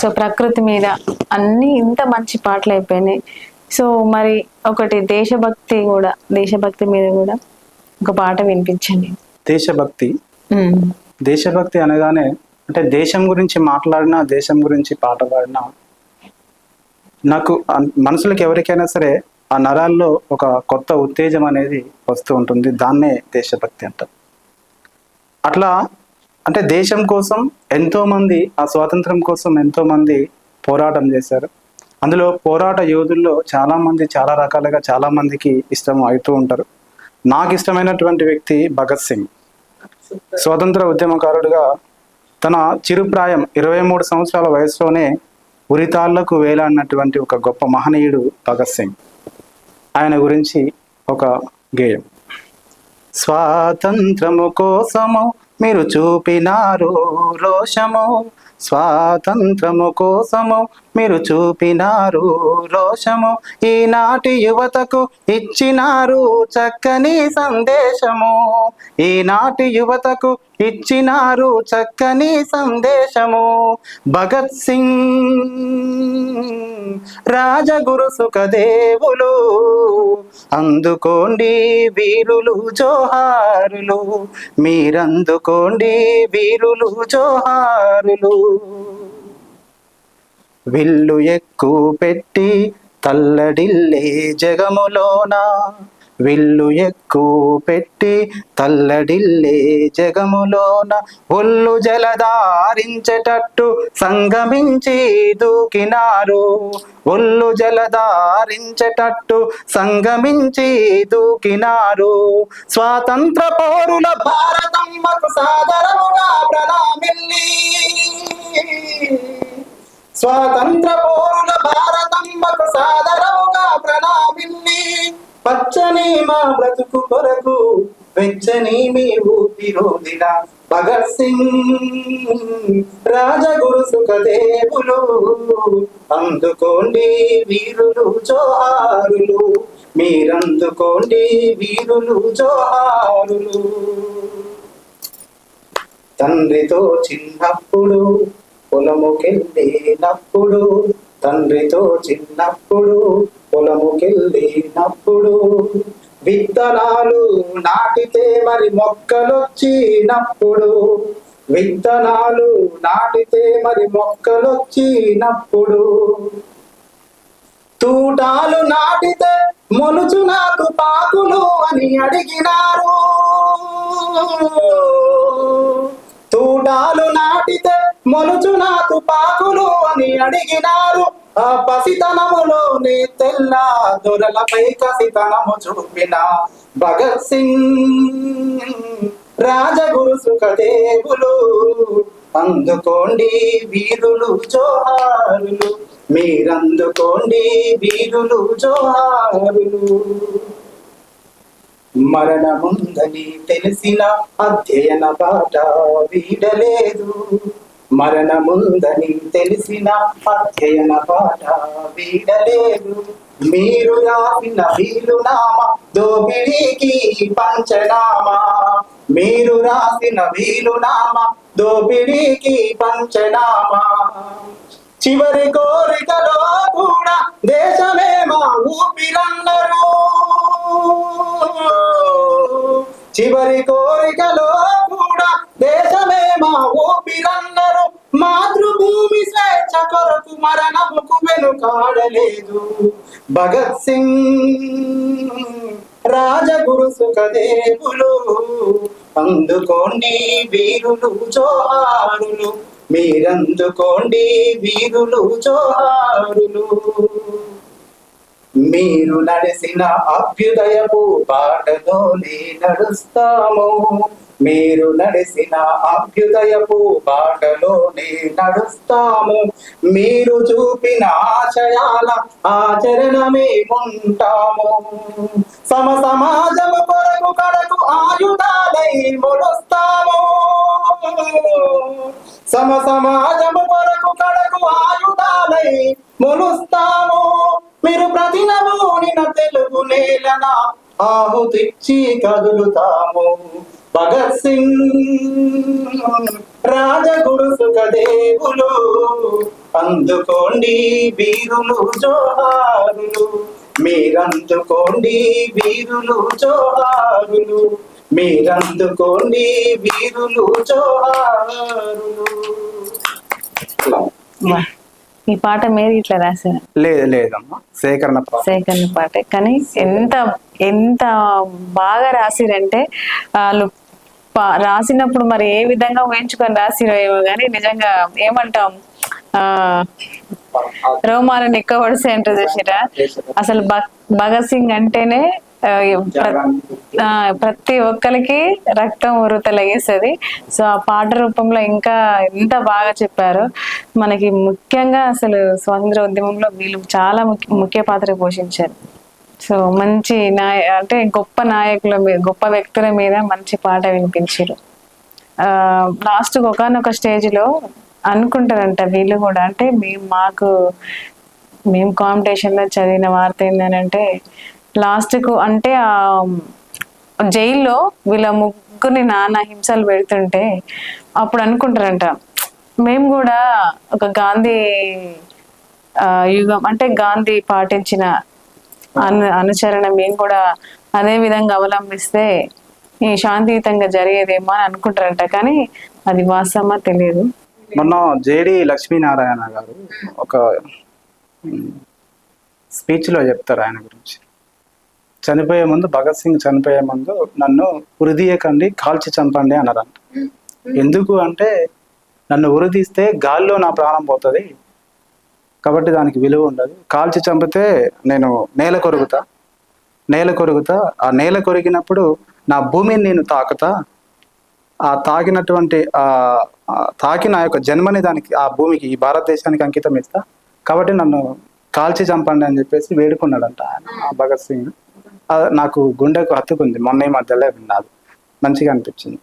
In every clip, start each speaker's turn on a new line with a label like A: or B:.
A: So ప్రకృతి మీద అన్ని ఇంత మంచి పాటలు అయిపోయినాయి. సో మరి ఒకటి దేశభక్తి కూడా దేశభక్తి మీద కూడా ఒక పాట వినిపించండి.
B: దేశభక్తి. దేశభక్తి అనగానే అంటే దేశం గురించి మాట్లాడినా దేశం గురించి పాట పాడినా నాకు మనుషులకు ఎవరికైనా సరే ఆ నరాల్లో ఒక కొత్త ఉత్తేజం అనేది వస్తూ ఉంటుంది. దాన్నే దేశభక్తి అంటారు. అట్లా అంటే దేశం కోసం ఎంతోమంది ఆ స్వాతంత్రం కోసం ఎంతోమంది పోరాటం చేశారు. అందులో పోరాట యోధుల్లో చాలామంది చాలా రకాలుగా చాలామందికి ఇష్టం అవుతూ ఉంటారు. నాకు ఇష్టమైనటువంటి వ్యక్తి భగత్ సింగ్. స్వతంత్ర ఉద్యమకారుడుగా తన చిరుప్రాయం ఇరవై మూడు సంవత్సరాల వయసులోనే ఉరితాళ్ళకు వేలాడినటువంటి ఒక గొప్ప మహనీయుడు భగత్ సింగ్. ఆయన గురించి ఒక గేయం. స్వాతంత్రము కోసము మీరు చూపినారు రోషము స్వాతంత్రము కోసము. మీరు చూపినారు రోషము. ఈనాటి యువతకు ఇచ్చినారు చక్కని సందేశము. ఈనాటి యువతకు ఇచ్చినారు చక్కని సందేశము. భగత్ సింగ్ రాజగురు సుఖదేవులు అందుకోండి వీరులు జోహారులు. మీరందుకోండి వీరులు జోహారులు. విల్లు ఎక్కువ పెట్టి తల్లడిల్లే జగములోన. విల్లు ఎక్కువ పెట్టి తల్లడిల్లే జగములోన. ఒళ్ళు జలదారించేటట్టు సంగమించి దూకినారు. ఒళ్ళు జలదారించేటట్టు సంగమించి దూకినారు. స్వాతంత్ర పౌరుల భారతమ్మకు సాదరముగా ప్రణామిల్లి. స్వాతంత్ర పౌరుల భారతంబకు సాదరముగా ప్రణామిల్లి పచ్చని మా బ్రతుకు కొరకు వెచ్చని మీ ఊపిరోదిన భగత్ సింగ్. రాజగురు సుఖదేవులు అందుకోండి వీరులు జోహారులు మీరందుకోండి వీరులు జోహారులు. తండ్రితో చిన్నప్పుడు పొలముకెళ్ళినప్పుడు తండ్రితో చిన్నప్పుడు పొలముకెళ్ళినప్పుడు విత్తనాలు నాటితే మరి మొక్కలొచ్చినప్పుడు విత్తనాలు నాటితే మరి మొక్కలొచ్చినప్పుడు తూటాలు నాటితే మొలుచు నాకు పాకులు అని అడిగినారు. తూటాలు నాటితే మొలుచు నాకు పాకులు అని అడిగినారు. ఆ పసితనములోనే తెల్ల దొరలపై కసితనము చూపిన భగత్ సింగ్ రాజగురు సుఖదేవులు అందుకోండి వీరులు జోహారులు మీరందుకోండి వీరులు జోహారులు. మరణముందని తెలిసిన అధ్యయన పాట వీడలేదు. మరణముందని తెలిసిన అధ్యయన పాట వీడలేదు. మీరు రాసిన వీలునామ దోపిడీకి పంచనామా? మీరు రాసిన వీలునామ దోపిడీకి పంచనామా? చివరి కోరికలో కూడా దేశమే మా ఊపిరన్నరు చివరి కోరికలో కూడా దేశమే మా ఊపిరన్నరు మాతృభూమి స్వేచ్ఛ కొరకు మరణముకు వెనుకాడలేదు. భగత్ సింగ్ రాజగురు సుఖదేవులు అందుకోండి వీరులు జోహారులు మీరందుకోండి వీరులు జోహారులు. మీరు నడిసిన అభ్యుదయపు బాటలోనే నడుస్తాము మీరు నడిసిన అభ్యుదయపు బాటలోనే నడుస్తాము మీరు చూపిన ఆశయాల ఆచరణమే ఉంటాము. సమ సమాజము కొరకు కడకు ఆయుధాలై మొలుస్తాము. సమ సమాజము కొరకు కడ ఆహుతిచ్చి కదులుతాము. భగత్ సింగ్ రాజగురు సుఖదేవులు అందుకోండి వీరులు జోహారులు. మీరందుకోండి వీరులు జోహారులు. మీరందుకోండి వీరులు జోహారులు.
A: ఈ పాట మీరు ఇట్లా రాశారు?
B: లేదు లేదమ్మా. సేకరణ
A: సేకరణ పాటే. కానీ ఎంత ఎంత బాగా రాసిరంటే వాళ్ళు రాసినప్పుడు మరి ఏ విధంగా ఊహించుకొని రాసిరో ఏమో కానీ నిజంగా ఏమంటాం ఆ రోమాలను ఎక్కువ పడిసే అంటారు చూసిరా? అసలు భగత్ సింగ్ అంటేనే ప్రతి ఒక్కరికి రక్తం ఉరుతలగేస్తుంది సో ఆ పాట రూపంలో ఇంకా ఎంత బాగా చెప్పారు మనకి ముఖ్యంగా అసలు స్వాతంత్ర ఉద్యమంలో వీళ్ళు చాలా ముఖ్య ముఖ్య పాత్ర పోషించారు. సో మంచి నాయ అంటే గొప్ప నాయకుల మీద గొప్ప వ్యక్తుల మీద మంచి పాట వినిపించారు లాస్ట్ ఒకనొక స్టేజ్లో అనుకుంటారంట వీళ్ళు కూడా అంటే మేము మాకు మేము కాంపిటీషన్లో చదివిన వార్త ఏంటంటే లాస్ట్కు అంటే ఆ జైల్లో వీళ్ళ ముగ్గురిని నాన్న హింసలు పెడుతుంటే అప్పుడు అనుకుంటారంట మేము కూడా ఒక గాంధీ యుగం అంటే గాంధీ పాటించిన అను అనుచరణ. మేము కూడా అదే విధంగా అవలంబిస్తే ఈ శాంతియుతంగా జరిగేదేమో అని అనుకుంటారంట. కానీ అది వాస్తవమా తెలియదు.
B: మొన్న జేడి లక్ష్మీనారాయణ గారు ఒక స్పీచ్లో చెప్తారు ఆయన గురించి. చనిపోయే ముందు భగత్ సింగ్ చనిపోయే ముందు నన్ను ఉరిదీయకండి కాల్చి చంపండి అన్నారంట. ఎందుకు అంటే నన్ను ఉరిదీస్తే గాల్లో నా ప్రాణం పోతుంది కాబట్టి దానికి విలువ ఉండదు. కాల్చి చంపితే నేను నేల కొరుగుతా నేల కొరుగుతా ఆ నేల కొరిగినప్పుడు నా భూమిని నేను తాకుతా. ఆ తాకినటువంటి ఆ తాకిన ఆ యొక్క జన్మని దానికి ఆ భూమికి ఈ భారతదేశానికి అంకితం ఇస్తా. కాబట్టి నన్ను కాల్చి చంపండి అని చెప్పేసి వేడుకున్నాడంట ఆయన భగత్ సింగ్. నాకు గుండెకు హత్తుకుంది. మొన్న ఈ మధ్యలో విన్నాను. మంచిగా అనిపించింది.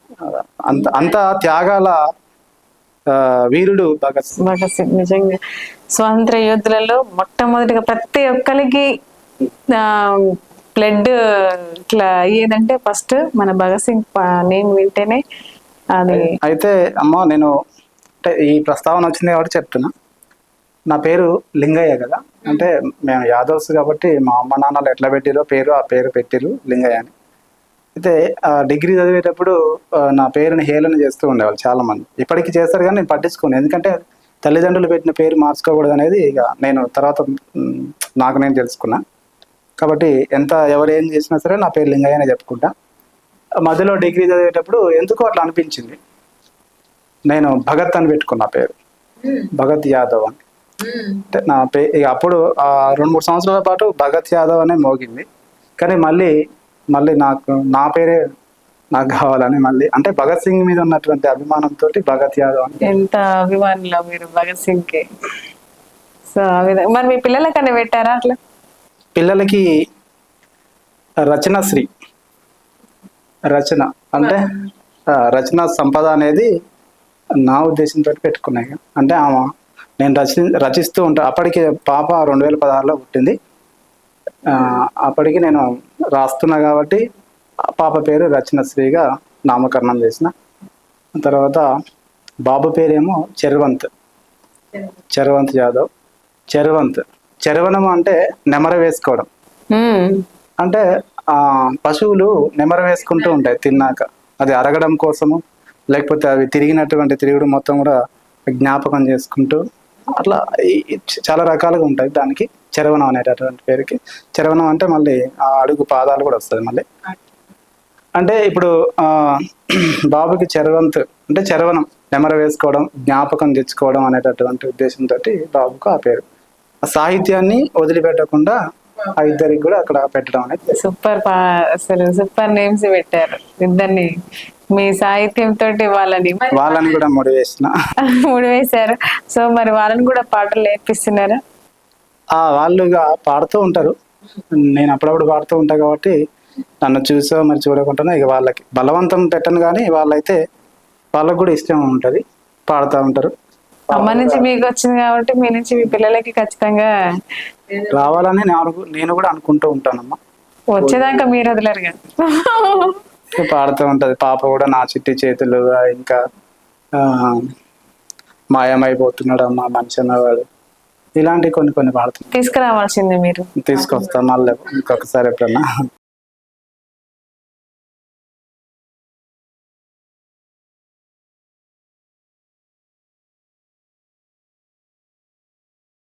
B: అంత అంత త్యాగాల వీరుడు భగత్ సింగ్.
A: భగత్ సింగ్ నిజంగా. స్వాతంత్ర యోధులలో మొట్టమొదటిగా ప్రతి ఒక్కరికి బ్లడ్ ఇట్లా అయ్యేదంటే ఫస్ట్ మన భగత్ సింగ్ నేమ్ వింటేనే అది.
B: అయితే అమ్మ నేను ఈ ప్రస్తావన వచ్చింది కాబట్టి చెప్తున్నా. నా పేరు లింగయ్య కదా. అంటే మేము యాదవ్స్ కాబట్టి మా అమ్మ నాన్నలు ఎట్లా పెట్టిరో పేరు ఆ పేరు పెట్టిరు లింగయ్య అని. అయితే ఆ డిగ్రీ చదివేటప్పుడు నా పేరుని హేళన చేస్తూ ఉండేవాళ్ళు చాలా మంది ఇప్పటికీ చేస్తారు కానీ నేను పట్టించుకోను. ఎందుకంటే తల్లిదండ్రులు పెట్టిన పేరు మార్చుకోకూడదు అనేది ఇక నేను తర్వాత నాకు నేను తెలుసుకున్నా. కాబట్టి ఎంత ఎవరు ఏం చేసినా సరే నా పేరు లింగయ్య అనే చెప్పుకుంటా. మధ్యలో డిగ్రీ చదివేటప్పుడు ఎందుకో అట్లా అనిపించింది. నేను భగత్ అని పెట్టుకున్నా పేరు. భగత్ యాదవ్ అని. అంటే నా పే అప్పుడు ఆ రెండు మూడు సంవత్సరాల పాటు భగత్ యాదవ్ అనే మోగింది. కానీ మళ్ళీ మళ్ళీ నాకు నా పేరే నాకు కావాలని మళ్ళీ అంటే భగత్ సింగ్ మీద ఉన్నటువంటి అభిమానంతో భగత్ యాదవ్
A: ఎంత అభిమానులు మీరు భగత్ సింగ్కి సో మరి మీ పిల్లలకన్నా పెట్టారా అట్లా?
B: పిల్లలకి రచనశ్రీ రచన అంటే రచన సంపద అనేది నా ఉద్దేశంతో పెట్టుకున్నాయి అంటే ఆమె నేను రచి రచిస్తూ ఉంటా అప్పటికి పాప రెండు వేల పదహారులో పుట్టింది. అప్పటికి నేను రాస్తున్నా కాబట్టి పాప పేరు రచనశ్రీగా నామకరణం చేసిన. తర్వాత బాబు పేరేమో చరవంత్. చరవంత్ యాదవ్. చరవంత్. చరవనం అంటే నెమర వేసుకోవడం. అంటే ఆ పశువులు నెమర వేసుకుంటూ ఉంటాయి తిన్నాక. అది అరగడం కోసము లేకపోతే అవి తిరిగినటువంటి తిరుగుడు మొత్తం కూడా జ్ఞాపకం చేసుకుంటూ అట్లా చాలా రకాలుగా ఉంటాయి. దానికి చరవణం అనేటటువంటి పేరుకి. చరవణం అంటే మళ్ళీ ఆ అడుగు పాదాలు కూడా వస్తుంది మళ్ళీ. అంటే ఇప్పుడు బాబుకి చరవంత్ అంటే చరవణం నెమర వేసుకోవడం జ్ఞాపకం తెచ్చుకోవడం అనేటటువంటి ఉద్దేశంతో బాబుకు ఆ పేరు. సాహిత్యాన్ని వదిలిపెట్టకుండా ఆ ఇద్దరికి కూడా అక్కడ పెట్టడం అనేది
A: సూపర్ అసలు సూపర్ నేమ్స్ పెట్టారు. ఇద్దరిని మీ సాహిత్యం తోటి వాళ్ళని
B: వాళ్ళని కూడా మోటివేషన్
A: ముడివేశారు సో మరి వాళ్ళని కూడా పాటలు నేర్పిస్తున్నారా?
B: ఆ వాళ్ళు ఇక పాడుతూ ఉంటారు. నేను అప్పుడప్పుడు పాడుతూ ఉంటా కాబట్టి నన్ను చూసో మరి చూడకుండా ఇక వాళ్ళకి బలవంతం పెట్టను కానీ వాళ్ళైతే వాళ్ళకు కూడా ఇష్టం ఉంటుంది. పాడుతూ ఉంటారు.
A: అమ్మ నుంచి మీకు వచ్చింది కాబట్టి మీ నుంచి మీ పిల్లలకి ఖచ్చితంగా
B: రావాలని నేను కూడా అనుకుంటూ ఉంటానమ్మా.
A: వచ్చేదాకా మీరు వదలరు కదా.
B: పాడుతూ ఉంటది. పాప కూడా నా చిట్టి చేతులు ఇంకా ఆ, మాయమైపోతున్నాడు అమ్మా మనిషి అన్నవాడు. ఇలాంటి కొన్ని కొన్ని పాడుతున్నాను
A: తీసుకురావాల్సింది మీరు.
B: తీసుకొస్తా మళ్ళీ ఇంకొకసారి ఎప్పుడన్నా.